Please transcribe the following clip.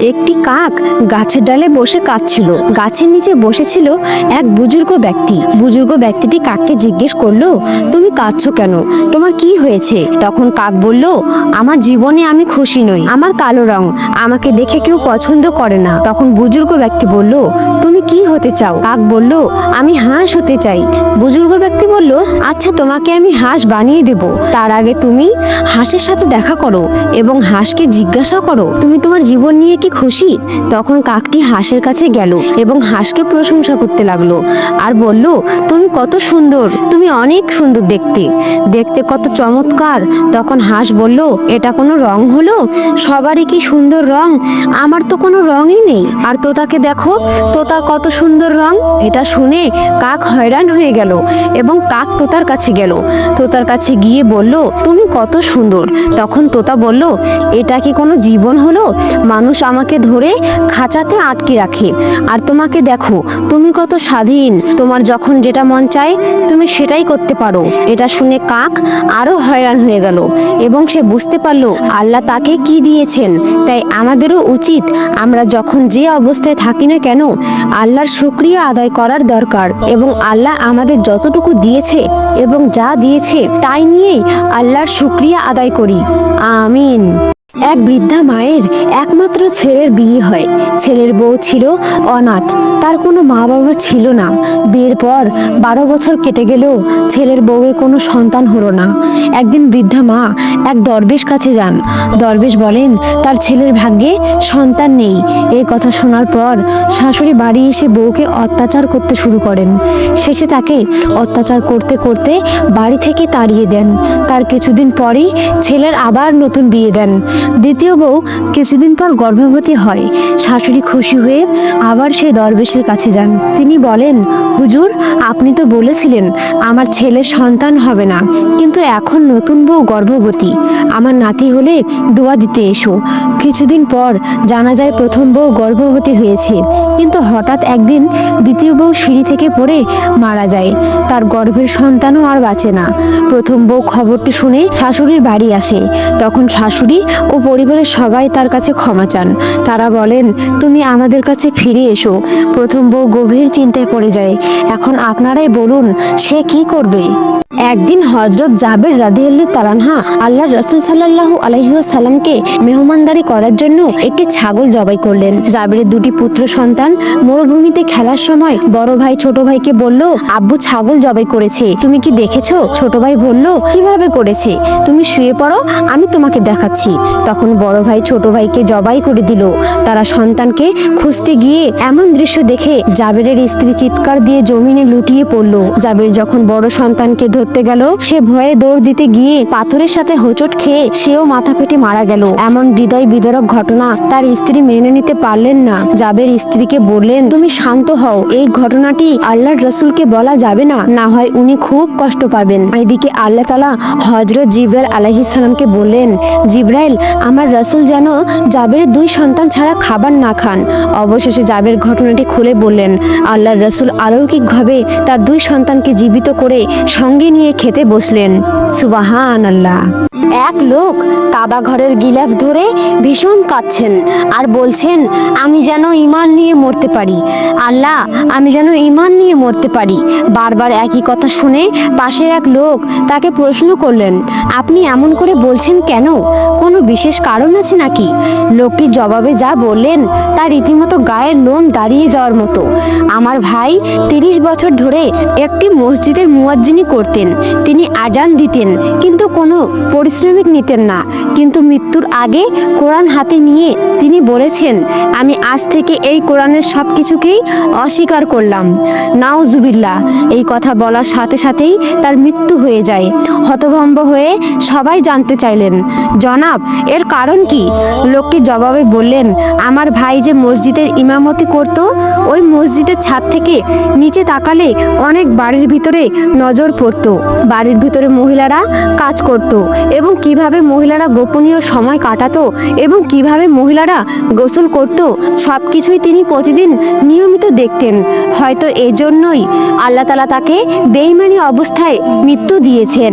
একটি কাক গাছের ডালে বসে কাঁদছিল। গাছের নিচে বসেছিল এক বুজুর্গ ব্যক্তি। বুজুর্গ ব্যক্তিটি কাককে জিজ্ঞেস করল, তুমি কাঁদছো কেন? তোমার কি হয়েছে? তখন কাক বলল, আমার জীবনে আমি খুশি নই। আমার কালো রং আমাকে দেখে কেউ পছন্দ করে না। তখন বুজুর্গ ব্যক্তি বলল, তুমি কি হতে চাও? কাক বলল, আমি হাঁস হতে চাই। বুজুর্গ ব্যক্তি বলল আচ্ছা তোমাকে আমি হাঁস বানিয়ে দেব। তার আগে তুমি হাঁসের সাথে দেখা করো এবং হাঁসকে জিজ্ঞাসা করো, তুমি তোমার জীবন নিয়ে কি খুশি? তখন কাকটি হাঁসের কাছে গেল এবং হাঁসকে প্রশংসা করতে লাগল আর বলল, তুমি কত সুন্দর, তুমি অনেক সুন্দর দেখতে। দেখতে কত চমৎকার। তখন হাঁস বলল, এটা কোনো রং হলো? সবারই কি সুন্দর রং? আমার তো কোনো রঙই নেই। আর তোতাকে দেখো, তোতার কত সুন্দর রং। এটা শুনে কাক হয়রান হয়ে গেল এবং কাক তোতার কাছে গেল। তোতার কাছে গিয়ে বলল, তুমি কত সুন্দর। তখন তোতা বলল, এটা কি কোনো জীবন হলো? মানুষ আমাকে ধরে খাঁচাতে আটকে রাখে। আর তোমাকে দেখো, তুমি কত স্বাধীন। তোমার যখন যেটা মন চায়, তুমি সেটাই করতে পারো। এটা শুনে কাক আরও হয়রান হয়ে গেল এবং সে বুঝতে পারল, আল্লাহ তাকে কি দিয়েছেন। তাই আমাদেরও উচিত আমরা যখন যে অবস্থায় থাকি না কেন, আল্লাহর শুক্রিয়া আদায় করার দরকার এবং আল্লাহ আমাদের যতটুকু দিয়েছে এবং যা দিয়েছে তাই নিয়েই আল্লাহর শুক্রিয়া আদায় করি। আমিন। এক বৃদ্ধা মায়ের একমাত্র ছেলের বিয়ে হয়। ছেলের বউ ছিল অনাথ। তার কোনো মা বাবা ছিল না। বিয়ের পর বারো বছর কেটে গেলেও ছেলের বউয়ের কোনো সন্তান হলো না। একদিন বৃদ্ধা মা এক দরবেশ কাছে যান। দরবেশ বলেন, তার ছেলের ভাগ্যে সন্তান নেই। এই কথা শোনার পর শাশুড়ি বাড়ি এসে বউকে অত্যাচার করতে শুরু করেন। শেষে তাকে অত্যাচার করতে করতে বাড়ি থেকে তাড়িয়ে দেন। তার কিছুদিন পরেই ছেলের আবার নতুন বিয়ে দেন। দ্বিতীয় বউ কিছুদিন পর গর্ভবতী হয়। শাশুড়ি খুশি হয়ে আবার সেই দরবেশের কাছে যান। তিনি বলেন, হুজুর, আপনি তো বলেছিলেন আমার ছেলের সন্তান হবে না। কিন্তু এখন নতুন বউ গর্ভবতী। আমার নাতি হলে দোয়া দিতে এসো। কিছুদিন পর জানা যায় প্রথম বউ গর্ভবতী হয়েছে। কিন্তু হঠাৎ একদিন দ্বিতীয় বউ সিঁড়ি থেকে পড়ে মারা যায়। তার গর্ভের সন্তানও আর বাঁচে না। প্রথম বউ খবরটি শুনে শাশুড়ির বাড়ি আসে। তখন শাশুড়ি ও পরিবারের সবাই তার কাছে ক্ষমা চান। তারা বলেন, তুমি আমাদের কাছে ফিরে এসো। প্রথম বউ গভীর চিন্তায় পড়ে যায়। এখন আপনারাই বলুন, সে কি করবে? একদিন হজরত জাবের রাদিয়াল্লাহু তালানহা আল্লাহ রসুল সাল্লাল্লাহু আলাইহি সাল্লামকে মেহমানদারি করার জন্য একটি ছাগল জবাই করলেন। জাবেরের দুটি পুত্র সন্তান মরুভূমিতে খেলার সময় বড় ভাই ছোট ভাইকে বলল, আব্বু ছাগল জবাই করেছে। তুমি কি দেখেছ? ছোট ভাই বলল, কীভাবে করেছে? তুমি শুয়ে পড়ো, আমি তোমাকে দেখাচ্ছি। তখন বড় ভাই ছোট ভাইকে জবাই করে দিল। তারা সন্তানকে খুঁজতে গিয়ে এমন দৃশ্য দেখে জাবেরের স্ত্রী চিৎকার দিয়ে জমিনে লুটিয়ে পড়ল। জাবের যখন বড় সন্তানকে ধরতে গেল, সে ভয়ে দৌড় দিতে গিয়ে পাথরের সাথে হোঁচট খেয়ে সেও মাথা ফেটে মারা গেল। এমন হৃদয় বিদারক ঘটনা তার স্ত্রী মেনে নিতে পারলেন না। জাবের স্ত্রীকে বললেন, তুমি শান্ত হও, এই ঘটনাটি আল্লাহর রসুলকে বলা যাবে না। না হয় উনি খুব কষ্ট পাবেন। এদিকে আল্লাহ তালা হজরত জিব্রাইল আলাইহিস সালামকে বললেন, জিব্রাইল আমার রসুল যেন জাবের দুই সন্তান ছাড়া খাবার না খান। অবশেষে জাবের ঘটনাটি খুলে বললেন, আল্লাহর রসুল অলৌকিকভাবে তার দুই সন্তানকে জীবিত করে সঙ্গে নিয়ে খেতে বসলেন। সুবাহান আল্লাহ এক লোক কাবা ঘরের গিলাফ ধরে ভীষণ কাঁদছেন আর বলছেন, আমি যেন ইমান নিয়ে মরতে পারি। আল্লাহ, আমি যেন ইমান নিয়ে মরতে পারি। বারবার একই কথা শুনে পাশের এক লোক তাকে প্রশ্ন করলেন, আপনি এমন করে বলছেন কেন? কোনো বিশেষ কারণ আছে নাকি? লোকটি জবাবে যা বললেন, তা রীতিমতো গায়ের লোন দাঁড়িয়ে যাওয়ার মতো। আমার ভাই তিরিশ বছর ধরে একটি মসজিদের মুয়াজ্জিনি করতেন। তিনি আজান দিতেন, কিন্তু কোনো পরিশ্রমিক নিতেন না। কিন্তু মৃত্যুর আগে কোরআন হাতে নিয়ে তিনি বলেছেন, আমি আজ থেকে এই কোরআনের সব কিছুকেই অস্বীকার করলাম। নাওজুবিল্লা এই কথা বলার সাথে সাথেই তার মৃত্যু হয়ে যায়। হতভম্ব হয়ে সবাই জানতে চাইলেন, জনাব এর কারণ কি? লোকটি জবাবে বললেন, আমার ভাই যে মসজিদের ইমামতি করত, ওই মসজিদের ছাদ থেকে নিচে তাকালে অনেক বাড়ির ভিতরে নজর পড়তো। বাড়ির ভিতরে মহিলারা কাজ করত এবং কীভাবে মহিলারা গোপনীয় সময় কাটাতো এবং কীভাবে মহিলারা গোসল করত সব কিছুই তিনি প্রতিদিন নিয়মিত দেখতেন। হয়তো এই জন্যই আল্লাহ তালা তাকে বেইমানি অবস্থায় মৃত্যু দিয়েছেন।